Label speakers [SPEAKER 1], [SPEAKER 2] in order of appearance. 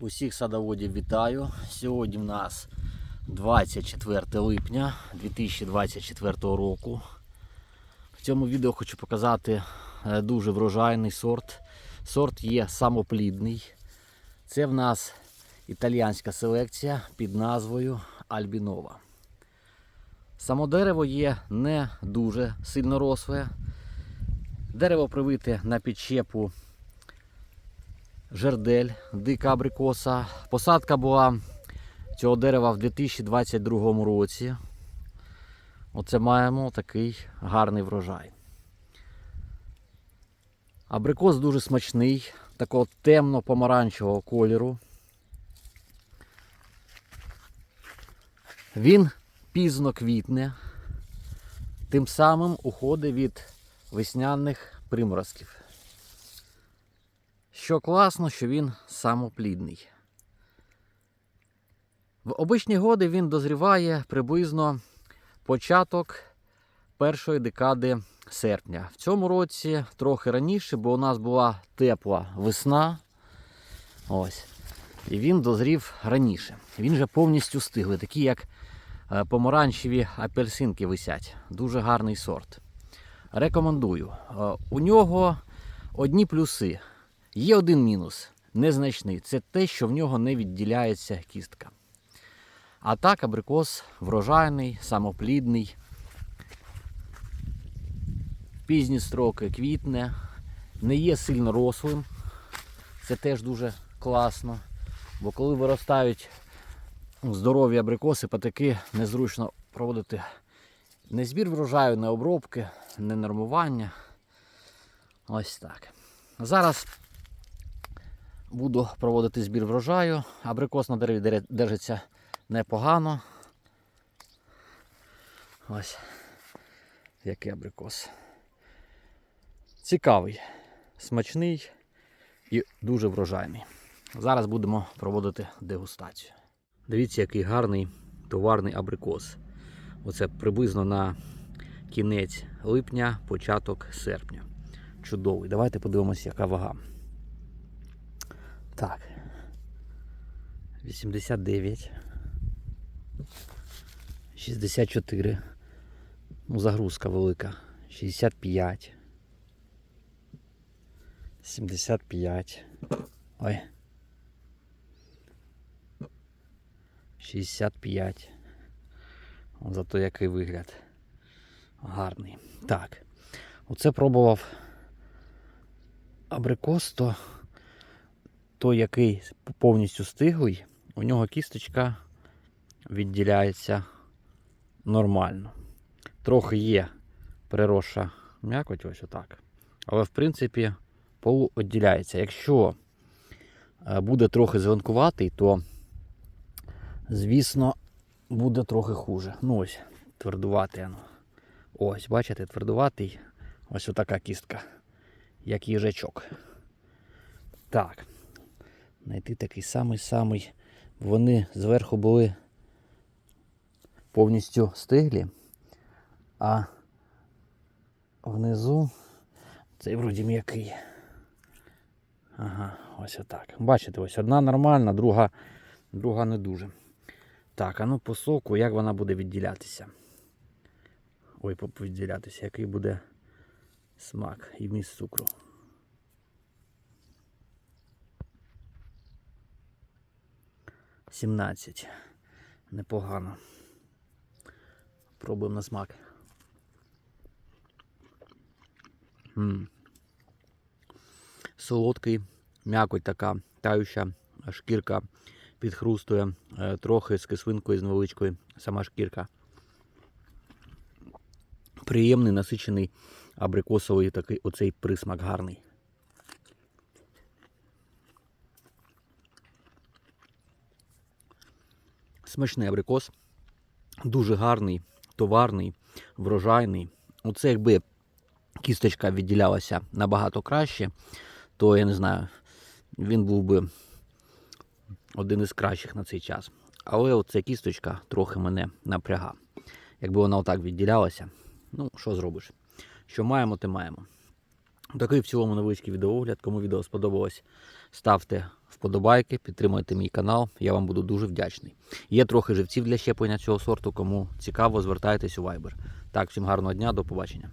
[SPEAKER 1] Усіх садоводів вітаю. Сьогодні в нас 24 липня 2024 року. В цьому відео хочу показати е, дуже врожайний сорт. Сорт є самоплідний. Це в нас італіянська селекція під назвою Альбінова. Само дерево є не дуже сильно росле. Дерево привите на підщепу жердель, дика абрикоса. Посадка була цього дерева в 2022 році. Оце маємо такий гарний врожай. Абрикос дуже смачний, такого темно-помаранчевого кольору. Він пізно квітне, тим самим уходить від весняних приморозків. Що класно, що він самоплідний. В обичні годи він дозріває приблизно початок першої декади серпня. В цьому році трохи раніше, бо у нас була тепла весна. Ось. І він дозрів раніше. Він вже повністю стиглий, такі як е, помаранчеві апельсинки висять. Дуже гарний сорт. Рекомендую. Е, У нього одні плюси. Є один мінус, незначний. Це те, що в нього не відділяється кістка. А так, абрикос врожайний, самоплідний. Пізні строки квітне, не є сильно рослим. Це теж дуже класно. Бо коли виростають здорові абрикоси, патики незручно проводити не збір врожаю, не обробки, не нормування. Ось так. Зараз буду проводити збір врожаю. Абрикос на дереві держиться непогано. Ось який абрикос. Цікавий, смачний і дуже врожайний. Зараз будемо проводити дегустацію. Дивіться, який гарний товарний абрикос. Оце приблизно на кінець липня, початок серпня. Чудовий. Давайте подивимося, яка вага. Так. 89. 64. Ну, загрузка велика. 65. 75. Ой. 65. О, Зато який вигляд. Гарний. Так. Оце пробував абрикос, то той, який повністю стиглий, у нього кісточка відділяється нормально. Трохи є приросша м'якоть, ось отак. Але в принципі полу відділяється. Якщо е, буде трохи зеленкуватий, то, звісно, буде трохи хуже. Ну ось, твердуватий. воно. Ось, бачите, твердуватий. Ось отака кістка, як їжачок. Так. Знайти такий самий-самий. Вони зверху були повністю стиглі, а внизу цей вроді м'який. Ага, ось отак. Бачите, ось одна нормальна, друга, друга не дуже. Так, а ну по соку, як вона буде відділятися? Ой, відділятися, який буде смак і вміст цукру. Сімнадцять. Непогано. Пробуємо на смак. м Солодкий, м'якоть така, тающа, шкірка підхрустує, е, трохи з кислинкою з невеличкою, сама шкірка. Приємний, насичений абрикосовий такий оцей присмак гарний. Смачний абрикос, дуже гарний, товарний, врожайний. Оце якби кісточка відділялася набагато краще, то я не знаю, він був би один із кращих на цей час. Але оця кісточка трохи мене напряга. Якби вона отак відділялася, ну що зробиш? Що маємо, те маємо. Такий в цілому невеличкий відеоогляд. Кому відео сподобалось, ставте вподобайки, підтримуйте мій канал. Я вам буду дуже вдячний. Є трохи живців для щеплення цього сорту. Кому цікаво, звертайтесь у Viber. Так, всім гарного дня, до побачення.